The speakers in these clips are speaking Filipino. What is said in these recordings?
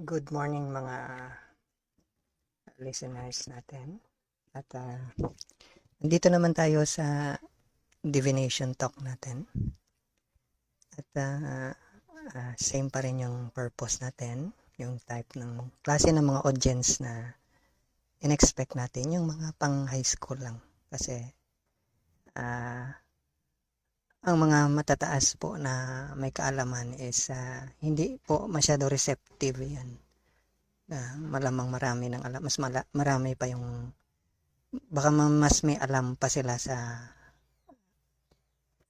Good morning mga listeners natin. At ah, nandito naman tayo sa divination talk natin. At ah, ah, same pa rin yung purpose natin, yung type ng klase ng mga audience na in-expect natin, yung mga pang high school lang. Kasi ah, ang mga matataas po na may kaalaman is ah, hindi po masyado receptive yan. Ah, malamang marami ng alam, mas mala, marami pa yung baka ma- mas may alam pa sila sa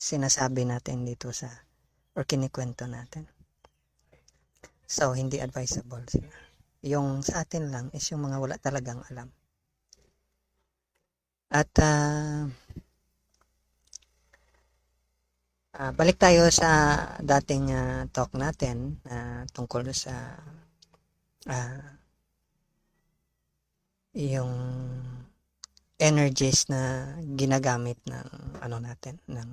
sinasabi natin dito sa or kinikwento natin. So, hindi advisable sila. Yung sa atin lang is yung mga wala talagang alam. At ah, Ah, balik tayo sa dating ah, talk natin ah, tungkol sa ah, yung energies na ginagamit ng ano natin ng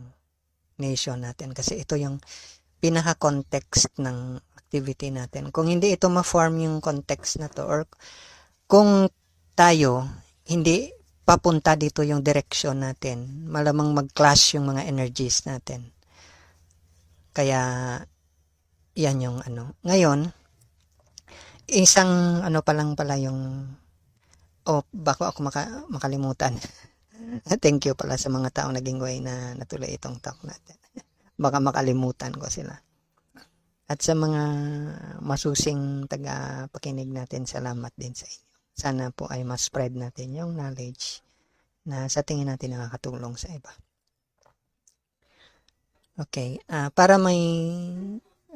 nation natin. Kasi ito yung pinaka context ng activity natin. Kung hindi ito ma-form yung context na to or kung tayo hindi papunta dito yung direction natin malamang mag-clash yung mga energies natin kaya, yan yung ano. Ngayon, isang ano pa lang pala yung, oh, bako ako maka, makalimutan. Thank you pala sa mga taong naging way na natuloy itong talk natin. Baka makalimutan ko sila. At sa mga masusing taga-pakinig natin, salamat din sa inyo. Sana po ay mas spread natin yung knowledge na sa tingin natin nakakatulong sa iba. Okay, ah para may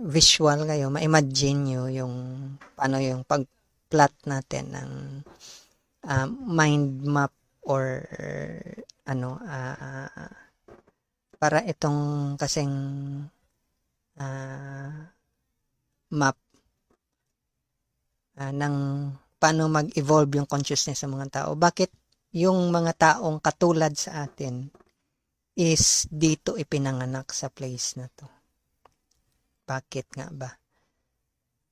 visual kayo, ma-imagine nyo yung paano yung pag-plot natin ng ah, mind map or ano ah, para itong kasing ah, map ah, ng paano mag-evolve yung consciousness ng mga tao. Bakit yung mga taong katulad sa atin is dito ipinanganak sa place na to. Bakit nga ba?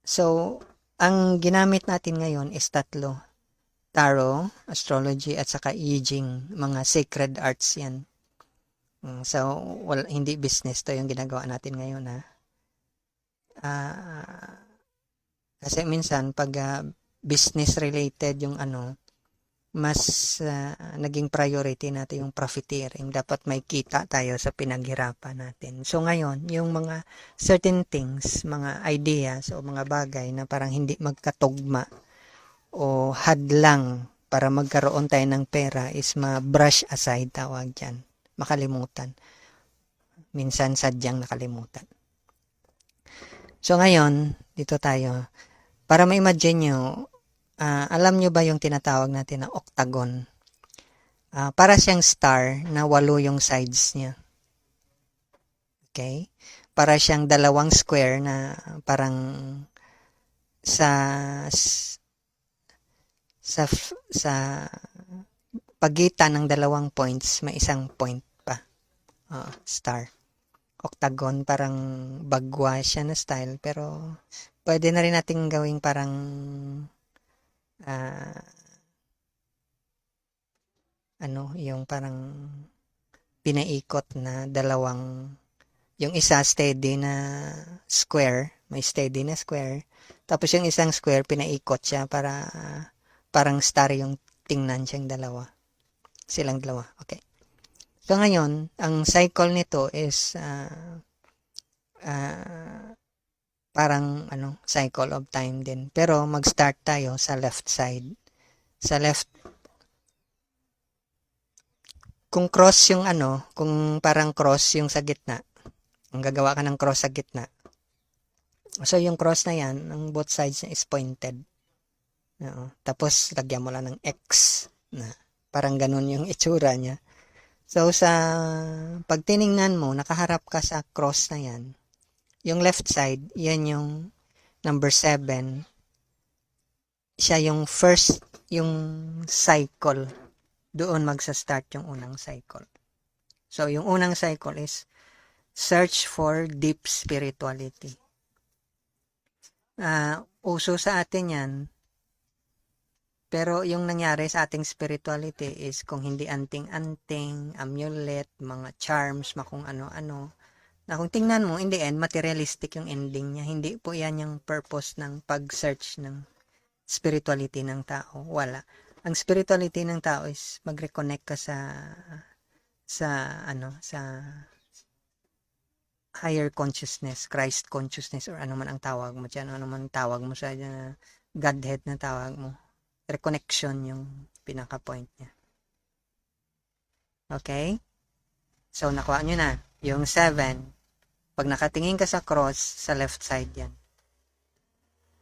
So, ang ginamit natin ngayon is tatlo. Tarot, astrology, at saka I mga sacred arts yan. Mm, So, wala, hindi business to yung ginagawa natin ngayon ha. Ah, kasi minsan pag ah, business related yung ano, mas ah, naging priority natin yung profiteering. Dapat may kita tayo sa pinaghirapan natin. So ngayon, yung mga certain things, mga ideas o mga bagay na parang hindi magkatugma o hadlang para magkaroon tayo ng pera is ma-brush aside tawag dyan. Makalimutan. Minsan sadyang nakalimutan. So ngayon, dito tayo. Para ma-imagine nyo, Ah, alam nyo ba yung tinatawag natin na octagon? Ah, para siyang star na walo yung sides niya. Okay? Para siyang dalawang square na parang sa sa sa pagitan ng dalawang points may isang point pa. Ah, star. Octagon parang bagwa siya na style pero pwede na rin nating gawing parang ah, ano, yung parang pinaikot na dalawang, yung isa steady na square, may steady na square, tapos yung isang square, pinaikot siya para parang star yung tingnan siyang dalawa. Silang dalawa. Okay. So ngayon, ang cycle nito is ah, ah, parang ano, cycle of time din. Pero mag-start tayo sa left side. Sa left kung cross yung ano, kung parang cross yung sa gitna, ang gagawa ka ng cross sa gitna. So yung cross na yan, ang both sides na is pointed. Oo. Tapos lagyan mo lang ng X na parang ganun yung itsura niya. So sa pag tiningnan mo, nakaharap ka sa cross na yan, yung left side, yan yung number 7. Siya yung first, yung cycle. Doon magsa-start yung unang cycle. So, yung unang cycle is search for deep spirituality. Ah, uso sa atin yan. Pero yung nangyari sa ating spirituality is kung hindi anting-anting, amulet, mga charms, makung ano-ano. Na kung tingnan mo, in the end, materialistic yung ending niya. Hindi po yan yung purpose ng pag-search ng spirituality ng tao. Wala. Ang spirituality ng tao is mag-reconnect ka sa sa ano sa higher consciousness, Christ consciousness or ano man ang tawag mo diyan, ano man ang tawag mo sa uh, Godhead na tawag mo. Reconnection yung pinaka point niya. Okay? So nakuha nyo na yung 7. Pag nakatingin ka sa cross sa left side yan.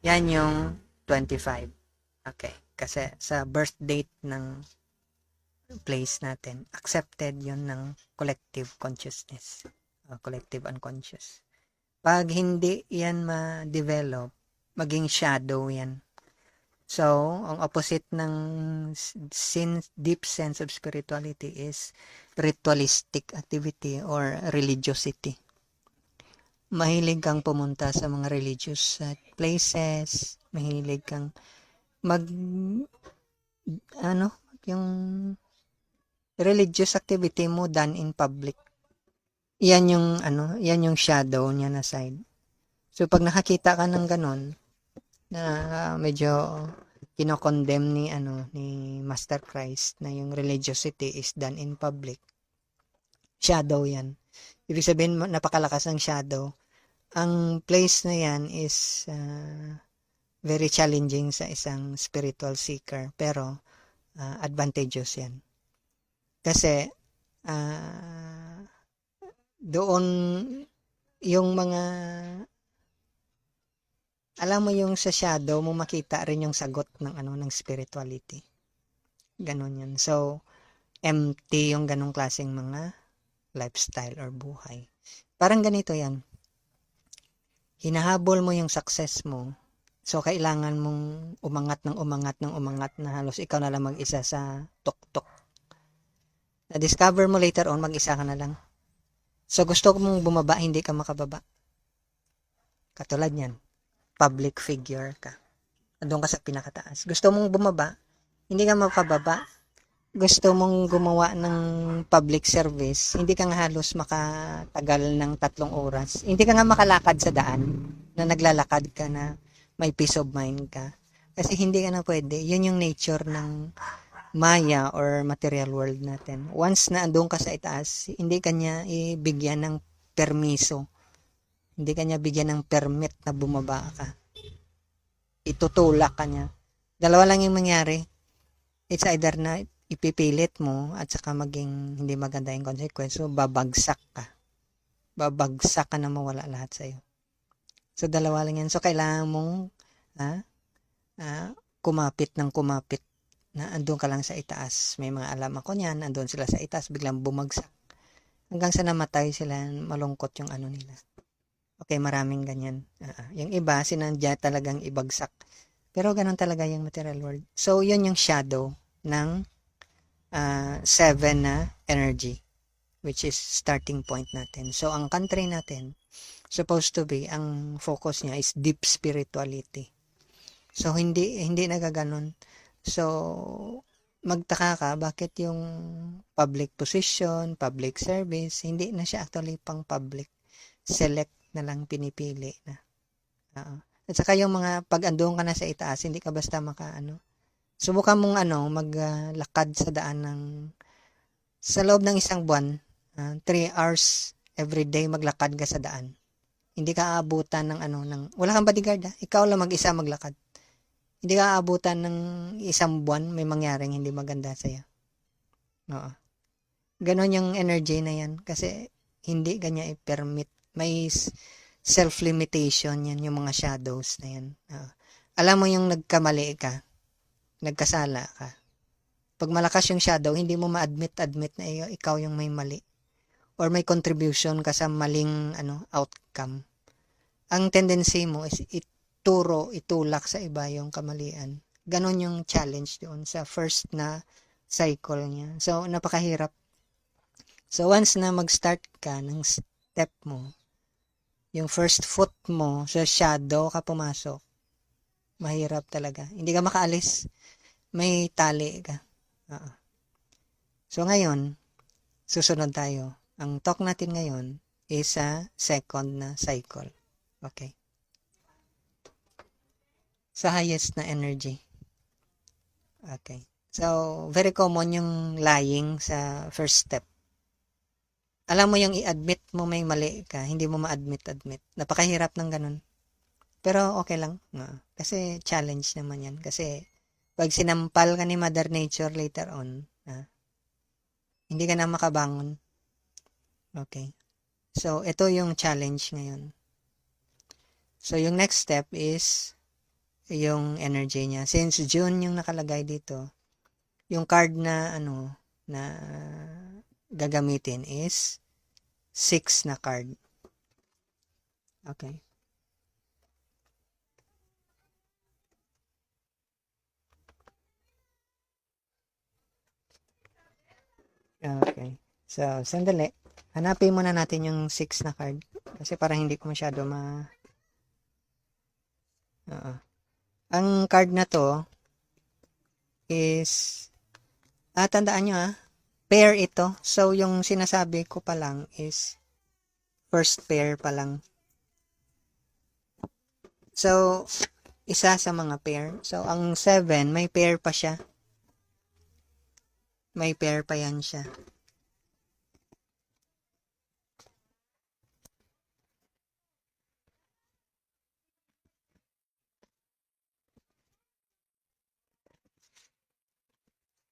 Yan yung 25. Okay. Kasi sa birth date ng place natin, accepted yon ng collective consciousness, uh, collective unconscious. Pag hindi yan ma-develop, maging shadow yan. So, ang opposite ng sin, deep sense of spirituality is ritualistic activity or religiosity. Mahilig kang pumunta sa mga religious uh, places, mahilig kang mag ano, yung religious activity mo done in public. Yan yung ano, yan yung shadow niya na side. So pag nakakita ka ng ganun na uh, medyo kinokondemn ni ano ni Master Christ na yung religiosity is done in public. Shadow yan. Ibig sabihin napakalakas ng shadow. Ang place na yan is uh, very challenging sa isang spiritual seeker pero uh, advantageous yan. Kasi, uh, doon, yung mga, alam mo yung sa shadow mo makita rin yung sagot ng ano ng spirituality. Ganon yun. So, empty yung ganong klaseng mga lifestyle or buhay. Parang ganito yan. Hinahabol mo yung success mo. So, kailangan mong umangat ng umangat ng umangat na halos ikaw na lang mag-isa sa tuktok na-discover mo later on, mag-isa ka na lang. So, gusto mong bumaba, hindi ka makababa. Katulad yan, public figure ka. Doon ka sa pinakataas. Gusto mong bumaba, hindi ka makababa. Gusto mong gumawa ng public service, hindi ka nga halos makatagal ng tatlong oras. Hindi ka nga makalakad sa daan na naglalakad ka na may peace of mind ka. Kasi hindi ka na pwede. Yun yung nature ng maya or material world natin. Once na andun ka sa itaas, hindi kanya ibigyan ng permiso. Hindi kanya bigyan ng permit na bumaba ka. Itutulak kanya. Dalawa lang yung mangyari. It's either na ipipilit mo at saka maging hindi maganda yung consequence. Babagsak ka. Babagsak ka na mawala lahat sa'yo. So, dalawa lang yan. So, kailangan mong ha, ha, kumapit ng kumapit na andun ka lang sa itaas. May mga alam ako niyan, andun sila sa itaas, biglang bumagsak. Hanggang sa namatay sila, malungkot yung ano nila. Okay, maraming ganyan. Uh, yung iba, sinandya talagang ibagsak. Pero ganun talaga yung material world. So, yun yung shadow ng uh, seven na energy, which is starting point natin. So, ang country natin, supposed to be, ang focus niya is deep spirituality. So, hindi, hindi nagaganon So, magtaka ka bakit yung public position, public service, hindi na siya actually pang public. Select na lang pinipili na. Uh, at saka yung mga pag ka na sa itaas, hindi ka basta maka ano. Subukan mong ano, maglakad uh, sa daan ng sa loob ng isang buwan, 3 uh, hours every day maglakad ka sa daan. Hindi ka aabutan ng ano ng wala kang bodyguard ha? ikaw lang mag-isa maglakad hindi ka aabutan ng isang buwan, may mangyaring hindi maganda sa'yo. Oo. Ganon yung energy na yan. Kasi hindi kanya i-permit. May self-limitation yan, yung mga shadows na yan. Oo. Alam mo yung nagkamali ka, nagkasala ka. Pag malakas yung shadow, hindi mo ma-admit-admit na ikaw yung may mali. Or may contribution ka sa maling ano outcome. Ang tendency mo is it ituro, itulak sa iba yung kamalian. Ganon yung challenge doon sa first na cycle niya. So, napakahirap. So, once na mag-start ka ng step mo, yung first foot mo sa shadow ka pumasok, Mahirap talaga. Hindi ka makaalis. May tali ka. Oo. So ngayon, susunod tayo. Ang talk natin ngayon is sa second na cycle. Okay. Sa highest na energy. Okay. So, very common yung lying sa first step. Alam mo yung i-admit mo may mali ka, hindi mo ma-admit-admit. Napakahirap ng ganun. Pero okay lang. No? Kasi challenge naman yan. Kasi pag sinampal ka ni Mother Nature later on, ah, hindi ka na makabangon. Okay. So, ito yung challenge ngayon. So, yung next step is yung energy niya. Since June yung nakalagay dito, yung card na ano na gagamitin is 6 na card. Okay. Okay. So, sandali. Hanapin muna natin yung 6 na card. Kasi parang hindi ko masyado ma... Oo. Ang card na to is... Ah, tandaan nyo ah. Pair ito. So, yung sinasabi ko pa lang is first pair pa lang. So, isa sa mga pair. So, ang 7, may pair pa siya. May pair pa yan siya.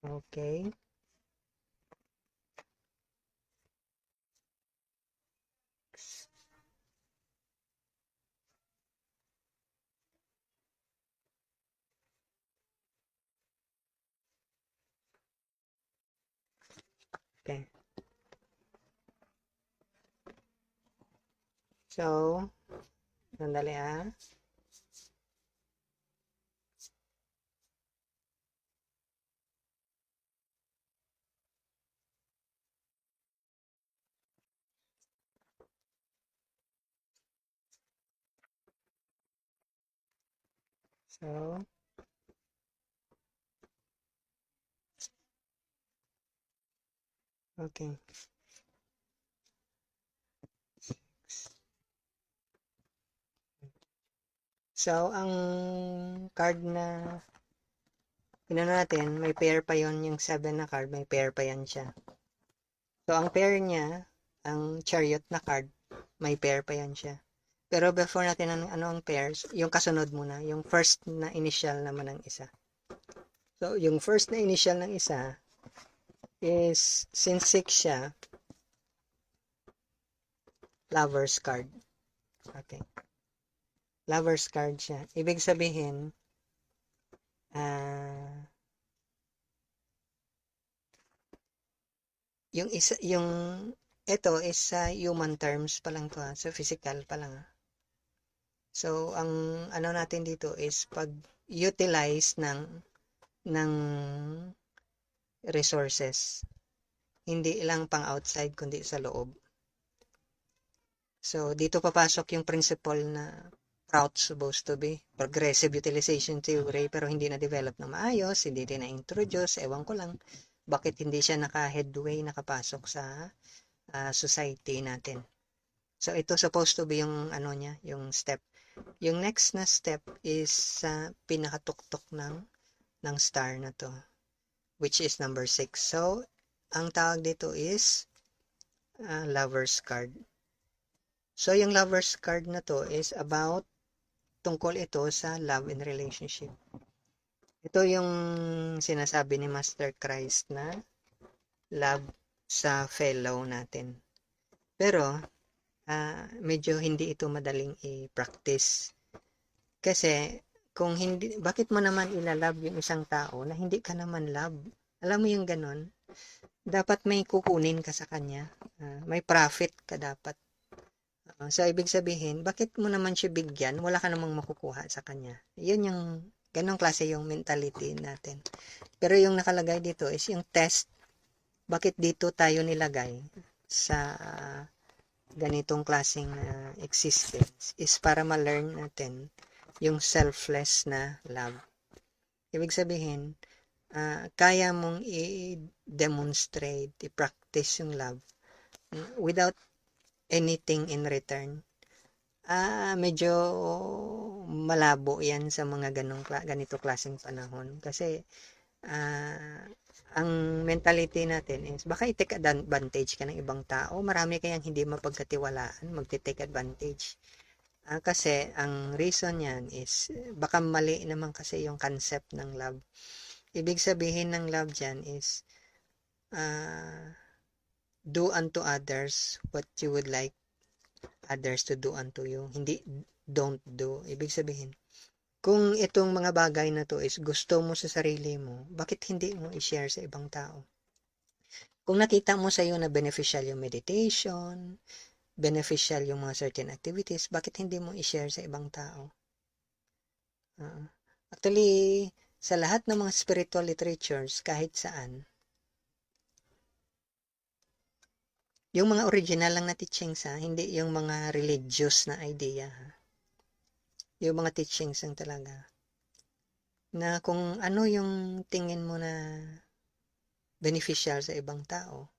Okay. Okay. So, sandali ah. So, okay. So, ang card na pinano natin, may pair pa yon yung 7 na card, may pair pa yan siya. So, ang pair niya, ang chariot na card, may pair pa yan siya. Pero before natin ano, ano ang pairs, yung kasunod muna, yung first na initial naman ng isa. So, yung first na initial ng isa is, since 6 siya, lover's card. Okay. Lover's card siya. Ibig sabihin, ah, yung isa, yung, ito is sa human terms pa lang to ha, sa physical pa lang ha. So, ang ano natin dito is pag-utilize ng ng resources. Hindi lang pang outside kundi sa loob. So, dito papasok yung principle na route supposed to be progressive utilization theory pero hindi na develop na maayos, hindi din na introduce, ewan ko lang bakit hindi siya naka-headway nakapasok sa uh, society natin. So ito supposed to be yung ano niya, yung step. Yung next na step is sa uh, pinakatuktok ng ng star na to which is number 6. So ang tawag dito is uh, lover's card. So yung lover's card na to is about tungkol ito sa love and relationship. Ito yung sinasabi ni Master Christ na love sa fellow natin. Pero, uh, medyo hindi ito madaling i-practice. Kasi, kung hindi, bakit mo naman ilalove yung isang tao na hindi ka naman love? Alam mo yung ganun? Dapat may kukunin ka sa kanya. Uh, may profit ka dapat. Uh, so, ibig sabihin, bakit mo naman siya bigyan? Wala ka namang makukuha sa kanya. Yun yung, ganong klase yung mentality natin. Pero yung nakalagay dito is yung test. Bakit dito tayo nilagay sa ganitong klaseng uh, existence is para ma-learn natin yung selfless na love. Ibig sabihin, ah, kaya mong i-demonstrate, i-practice yung love mm, without anything in return. Ah, medyo malabo 'yan sa mga ganong ganito klaseng panahon kasi ah, ang mentality natin is baka i-take advantage ka ng ibang tao. Marami kayang hindi mapagkatiwalaan, magte-take advantage. Ah, kasi ang reason yan is baka mali naman kasi yung concept ng love. Ibig sabihin ng love dyan is ah, do unto others what you would like others to do unto you. Hindi don't do. Ibig sabihin, kung itong mga bagay na to is gusto mo sa sarili mo, bakit hindi mo i-share sa ibang tao? Kung nakita mo sa iyo na beneficial yung meditation, beneficial yung mga certain activities, bakit hindi mo i-share sa ibang tao? Ah, actually, sa lahat ng mga spiritual literatures, kahit saan, yung mga original lang na teachings ha, hindi yung mga religious na idea ha. Yung mga teachings lang talaga. Na kung ano yung tingin mo na beneficial sa ibang tao,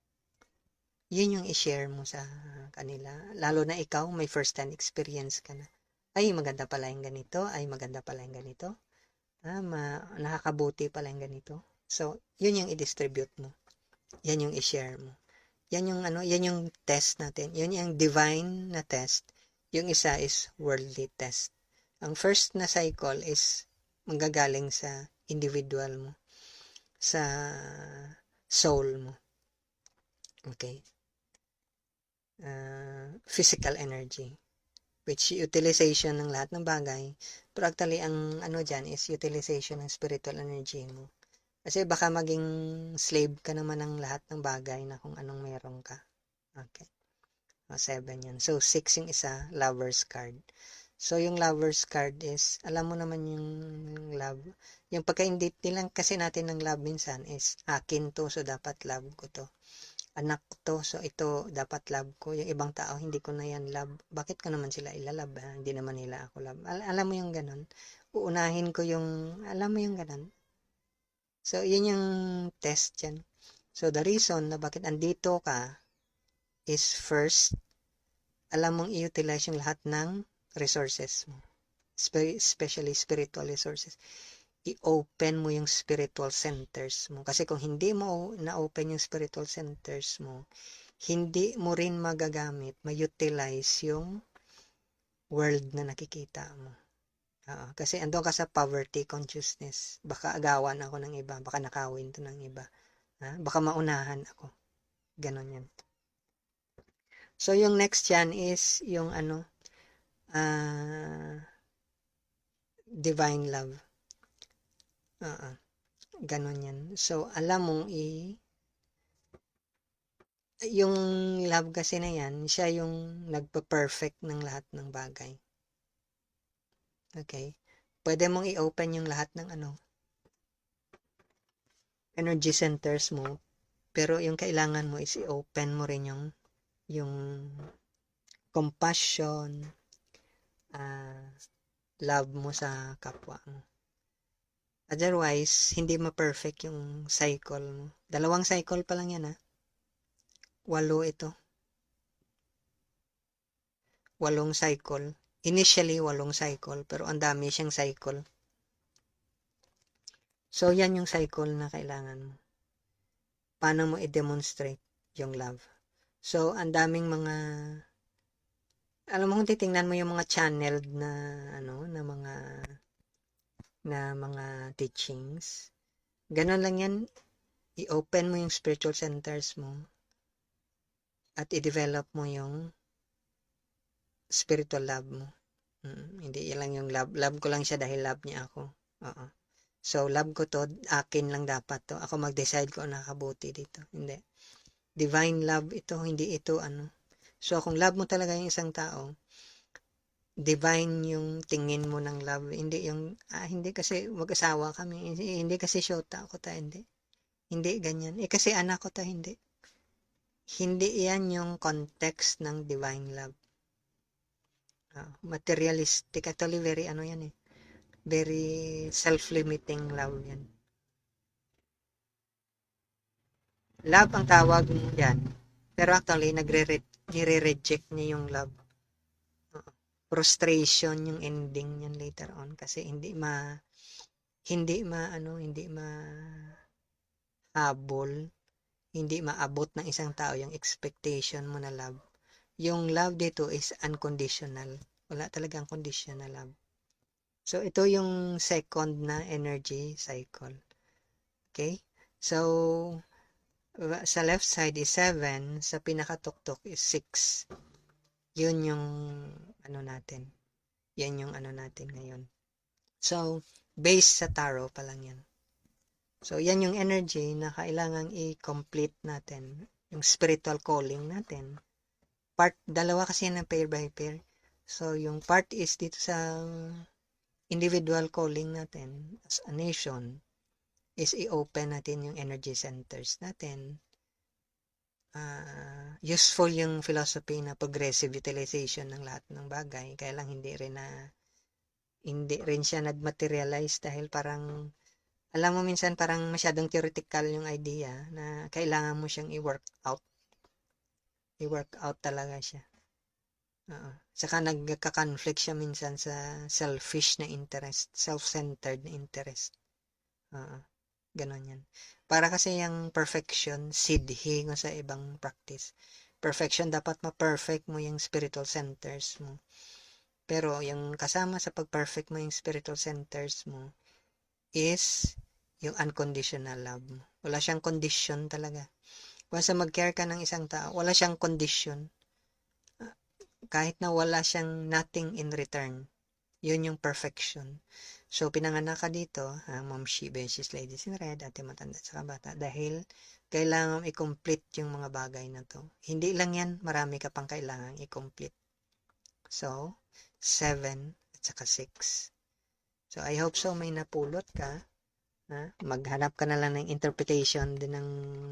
yun yung i-share mo sa kanila. Lalo na ikaw, may first hand experience ka na. Ay, maganda pala yung ganito. Ay, maganda pala yung ganito. Ah, ma nakakabuti pala yung ganito. So, yun yung i-distribute mo. Yan yung i-share mo. Yan yung ano, yan yung test natin. Yan yung divine na test. Yung isa is worldly test. Ang first na cycle is manggagaling sa individual mo. Sa soul mo. Okay. Uh, physical energy. Which utilization ng lahat ng bagay. Pero actually, ang ano dyan is utilization ng spiritual energy mo. Kasi baka maging slave ka naman ng lahat ng bagay na kung anong meron ka. Okay. O, seven yan. So, six yung isa, lover's card. So, yung lover's card is, alam mo naman yung, yung love. Yung pagka-indate nilang kasi natin ng love minsan is, akin to, so dapat love ko to. Anak to, so ito dapat love ko. Yung ibang tao, hindi ko na yan love. Bakit ko naman sila ilalab? Ha? Hindi naman nila ako love. Al- alam mo yung ganun. Uunahin ko yung, alam mo yung ganun. So, yun yung test dyan. So, the reason na bakit andito ka is first, alam mong i-utilize yung lahat ng resources mo. Spe- especially spiritual resources. I-open mo yung spiritual centers mo. Kasi kung hindi mo na-open yung spiritual centers mo, hindi mo rin magagamit, ma-utilize yung world na nakikita mo. Oo, kasi andun ka sa poverty consciousness. Baka agawan ako ng iba, baka nakawin to ng iba. Ha? Baka maunahan ako. Ganon yan. So, yung next yan is yung ano, uh, divine love. Oo. Ganon yan. So, alam mong i yung love kasi na yan, siya yung nagpa-perfect ng lahat ng bagay. Okay? Pwede mong i-open yung lahat ng ano, energy centers mo, pero yung kailangan mo is i-open mo rin yung yung compassion, uh, love mo sa kapwa mo. Otherwise, hindi ma-perfect yung cycle mo. Dalawang cycle pa lang yan ha. Walo ito. Walong cycle. Initially, walong cycle, pero ang dami siyang cycle. So, yan yung cycle na kailangan mo. Paano mo i-demonstrate yung love. So, ang daming mga alam mo kung titingnan mo yung mga channeled na ano, na mga na mga teachings. Ganon lang yan. I-open mo yung spiritual centers mo at i-develop mo yung spiritual love mo. Mm, hindi lang yung love. Love ko lang siya dahil love niya ako. Oo. So, love ko to, akin lang dapat to. Ako mag-decide ko nakabuti dito. Hindi. Divine love ito, hindi ito ano. So, kung love mo talaga yung isang tao, divine yung tingin mo ng love. Hindi yung, ah, hindi kasi mag-asawa kami. Hindi, kasi shota ako ta, hindi. Hindi ganyan. Eh, kasi anak ko ta, hindi. Hindi yan yung context ng divine love. Uh, materialistic. Actually, very ano yan eh. Very self-limiting love yan. Love ang tawag yan. Pero actually, nagre-reject niya yung love. Frustration yung ending niyan later on kasi hindi ma hindi ma ano, hindi ma habol, hindi maabot ng isang tao yung expectation mo na love. Yung love dito is unconditional. Wala talagang conditional love. So, ito yung second na energy cycle. Okay? So, sa left side is 7, sa pinakatuktok is 6. Yun yung ano natin. Yan yung ano natin ngayon. So, based sa tarot pa lang yan. So, yan yung energy na kailangang i-complete natin. Yung spiritual calling natin. Part, dalawa kasi ng pair by pair. So, yung part is dito sa individual calling natin as a nation is i-open natin yung energy centers natin. Ah, useful yung philosophy na progressive utilization ng lahat ng bagay. Kaya lang hindi rin na hindi rin siya nagmaterialize dahil parang alam mo minsan parang masyadong theoretical yung idea na kailangan mo siyang i-work out. I-work out talaga siya. Oo. Saka nagka-conflict siya minsan sa selfish na interest, self-centered na interest. Oo. Ganon yan. Para kasi yung perfection, sidhi nga sa ibang practice. Perfection, dapat ma-perfect mo yung spiritual centers mo. Pero yung kasama sa pag-perfect mo yung spiritual centers mo is yung unconditional love mo. Wala siyang condition talaga. Once mag-care ka ng isang tao, wala siyang condition. Ah, Kahit na wala siyang nothing in return. Yun yung perfection. So, pinanganak ka dito, ha, Ma'am She, Beses, Ladies in Red, ate matanda sa bata, dahil kailangan i-complete yung mga bagay na to. Hindi lang yan, marami ka pang kailangan i-complete. So, 7 at saka 6. So, I hope so may napulot ka. Ha? Maghanap ka na lang ng interpretation din ng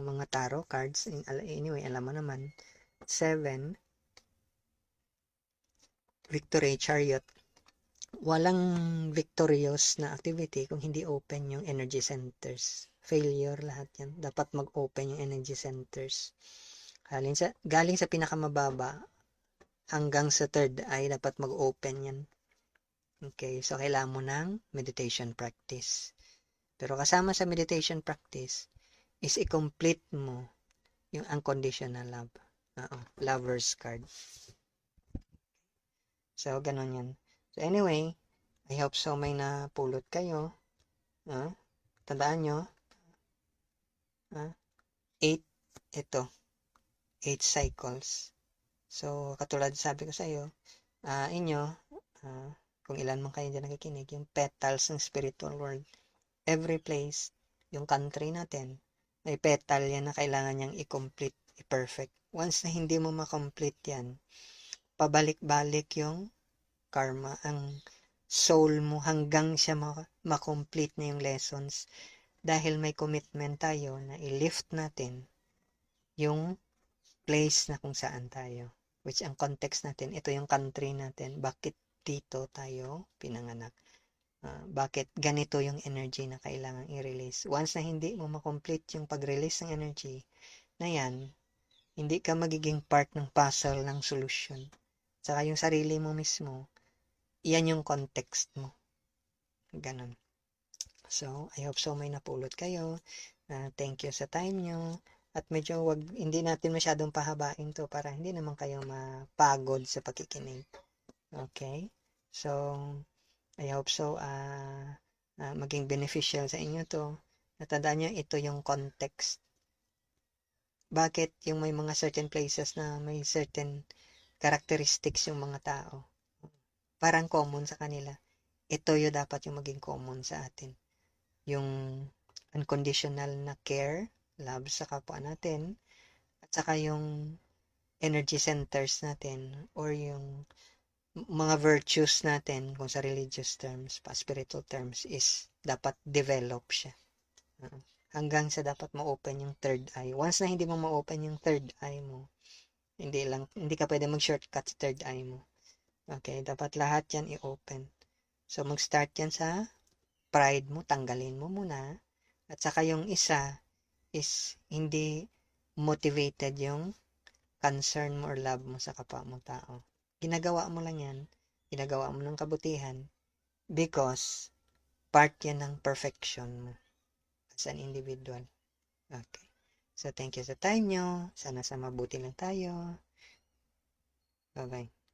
mga tarot cards. Anyway, alam mo naman. 7. Victory, Chariot. Walang victorious na activity kung hindi open yung energy centers. Failure lahat yan. Dapat mag-open yung energy centers. Galing sa, galing sa pinakamababa hanggang sa third eye, dapat mag-open yan. Okay, so kailangan mo ng meditation practice. Pero kasama sa meditation practice is i-complete mo yung unconditional love. Oo, lover's card. So, ganun yan. So, anyway, I hope so may napulot kayo. Ah, tandaan nyo. Ah, eight, ito. Eight cycles. So, katulad sabi ko sa iyo, ah, inyo, ah, kung ilan man kayo dyan nakikinig, yung petals ng spiritual world. Every place, yung country natin, may petal yan na kailangan niyang i-complete, i-perfect. Once na hindi mo ma-complete yan, pabalik-balik yung karma, ang soul mo hanggang siya ma- ma-complete na yung lessons. Dahil may commitment tayo na i-lift natin yung place na kung saan tayo. Which ang context natin, ito yung country natin. Bakit dito tayo pinanganak? Ah, bakit ganito yung energy na kailangan i-release? Once na hindi mo ma-complete yung pag-release ng energy na yan, hindi ka magiging part ng puzzle ng solution. Saka yung sarili mo mismo, yan yung context mo. Ganon. So, I hope so may napulot kayo. Ah, thank you sa time nyo. At medyo wag, hindi natin masyadong pahabain to para hindi naman kayo mapagod sa pakikinig. Okay? So, I hope so ah ah, maging beneficial sa inyo to. Natandaan nyo, ito yung context. Bakit yung may mga certain places na may certain characteristics yung mga tao? Parang common sa kanila. Ito yung dapat yung maging common sa atin. Yung unconditional na care, love sa kapwa natin, at saka yung energy centers natin or yung mga virtues natin kung sa religious terms, pa spiritual terms is dapat develop siya. Uh, hanggang sa dapat ma-open yung third eye. Once na hindi mo ma-open yung third eye mo, hindi lang hindi ka pwede mag-shortcut sa third eye mo. Okay, dapat lahat yan i-open. So, mag-start yan sa pride mo, tanggalin mo muna. At saka yung isa is hindi motivated yung concern mo or love mo sa kapwa mo tao. Ginagawa mo lang yan, ginagawa mo ng kabutihan because part yan ng perfection mo as an individual. Okay. So, thank you sa time nyo. Sana sa mabuti lang tayo. Bye-bye.